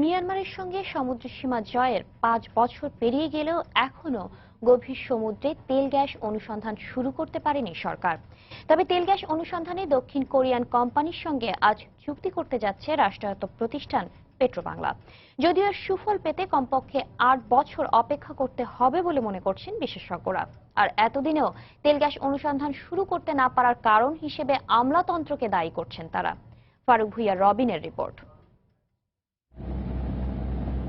মিয়ানমারের সঙ্গে সমুদ্র সীমা জয়ের পাঁচ বছর পেরিয়ে গেলেও এখনও গভীর সমুদ্রে তেল গ্যাস অনুসন্ধান শুরু করতে পারেনি সরকার। তবে তেল গ্যাস অনুসন্ধানে দক্ষিণ কোরিয়ান কোম্পানির সঙ্গে আজ চুক্তি করতে যাচ্ছে রাষ্ট্রায়ত্ত প্রতিষ্ঠান পেট্রোবাংলা। যদিও সুফল পেতে কমপক্ষে আট বছর অপেক্ষা করতে হবে বলে মনে করছেন বিশেষজ্ঞরা। আর এতদিনেও তেল গ্যাস অনুসন্ধান শুরু করতে না পারার কারণ হিসেবে আমলাতন্ত্রকে দায়ী করছেন তারা। ফারুক ভুইয়া, রবিনের রিপোর্ট।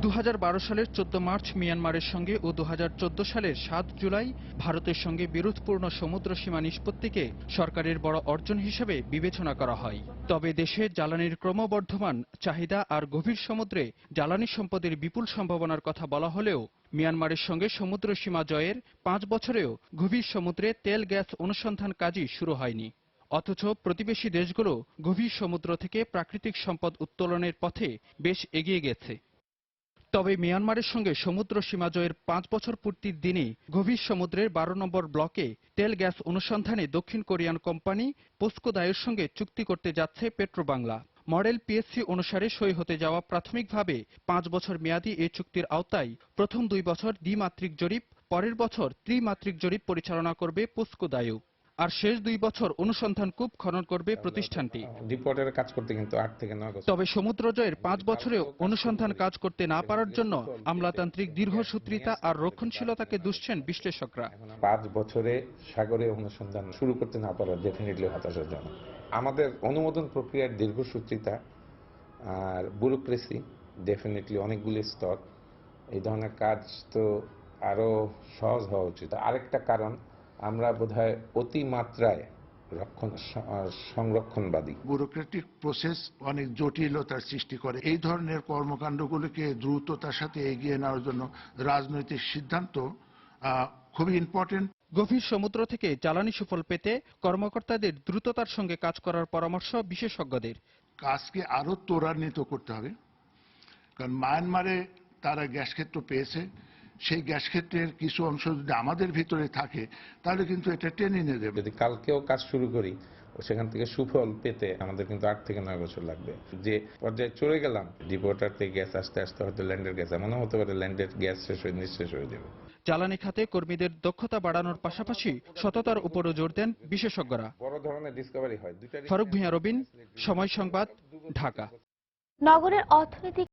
দু হাজার বারো সালের চোদ্দ মার্চ মিয়ানমারের সঙ্গে ও দু হাজার চোদ্দ সালের সাত জুলাই ভারতের সঙ্গে বিরোধপূর্ণ সমুদ্র সীমা নিষ্পত্তিকে সরকারের বড় অর্জন হিসেবে বিবেচনা করা হয়। তবে দেশে জ্বালানির ক্রমবর্ধমান চাহিদা আর গভীর সমুদ্রে জ্বালানি সম্পদের বিপুল সম্ভাবনার কথা বলা হলেও মিয়ানমারের সঙ্গে সমুদ্র সীমা জয়ের পাঁচ বছরেও গভীর সমুদ্রে তেল গ্যাস অনুসন্ধান কাজই শুরু হয়নি। অথচ প্রতিবেশী দেশগুলো গভীর সমুদ্র থেকে প্রাকৃতিক সম্পদ উত্তোলনের পথে বেশ এগিয়ে গেছে। তবে মিয়ানমারের সঙ্গে সমুদ্র সীমা জয়ের পাঁচ বছর পূর্তির দিনে গভীর সমুদ্রের বারো নম্বর ব্লকে তেল গ্যাস অনুসন্ধানে দক্ষিণ কোরিয়ান কোম্পানি পোস্কো দায়ের সঙ্গে চুক্তি করতে যাচ্ছে পেট্রোবাংলা। মডেল পিএসসি অনুসারে সই হতে যাওয়া প্রাথমিকভাবে পাঁচ বছর মেয়াদী এই চুক্তির আওতায় প্রথম দুই বছর দ্বিমাত্রিক জরিপ, পরের বছর ত্রিমাত্রিক জরিপ পরিচালনা করবে পোস্কো দায়ু আর শেষ দুই বছর অনুসন্ধান কূপ খনন করবে প্রতিষ্ঠানটি। ডিপোর্টের কাজ করতে কিন্তু আট থেকে নয় বছর। তবে সমুদ্র জয়ের পাঁচ বছরেও অনুসন্ধান কাজ করতে না পারার জন্য আমলাতান্ত্রিক দীর্ঘসূত্রিতা আর রক্ষণশীলতাকে দুষছেন বিশ্লেষকরা। পাঁচ বছরে সাগরে অনুসন্ধান শুরু করতে না পারা ডেফিনেটলি হতাশাজনক। আমাদের অনুমোদন প্রক্রিয়ার দীর্ঘসূত্রিতা আর ব্যুরোক্রেসি ডেফিনেটলি অনেকগুলি স্তর। এই ধরনের কাজ তো আরও সহজ হওয়া উচিত। আরেকটা কারণ আমরা বোধহয় অতিমাত্রায় রক্ষণ সংরক্ষণবাদী। ব্যুরোক্রেটিক প্রসেস অনেক জটিলতার সৃষ্টি করে। এই ধরনের কর্মকাণ্ডগুলোকে দ্রুততার সাথে এগিয়ে নেওয়ার জন্য রাজনৈতিক সিদ্ধান্ত খুবই ইম্পর্টেন্ট গভীর সমুদ্র থেকে জ্বালানি সুফল পেতে কর্মকর্তাদের দ্রুততার সঙ্গে কাজ করার পরামর্শ বিশেষজ্ঞদের। কাজকে আরও ত্বরান্বিত করতে হবে। কারণ মায়ানমারে তারা গ্যাস ক্ষেত্র পেয়েছে। সেই গ্যাস ক্ষেত্রের কিছু অংশ যদি আমাদের ভিতরে থাকে তাহলে কিন্তু এটা টেনে নিয়ে দেবে। যদি কালকেও কাজ শুরু করি সেখান থেকে সুফল পেতে আমাদের কিন্তু আট থেকে নয় বছর লাগবে। যে পর্যায়ে চলে গেলাম ডিপোর্টার থেকে গ্যাস আসতে আসতে হয়তো ল্যান্ডের গ্যাস এমনও হতে পারে ল্যান্ডের গ্যাস শেষ হয়ে নিঃশেষ হয়ে যাবে। জ্বালানি খাতে কর্মীদের দক্ষতা বাড়ানোর পাশাপাশি সততার উপরও জোর দেন বিশেষজ্ঞরা। বড় ধরনের ডিসকভারি হয়। ফারুক ভূঁইয়া রবিন সময় সংবাদ ঢাকা। নগরের অর্থনৈতিক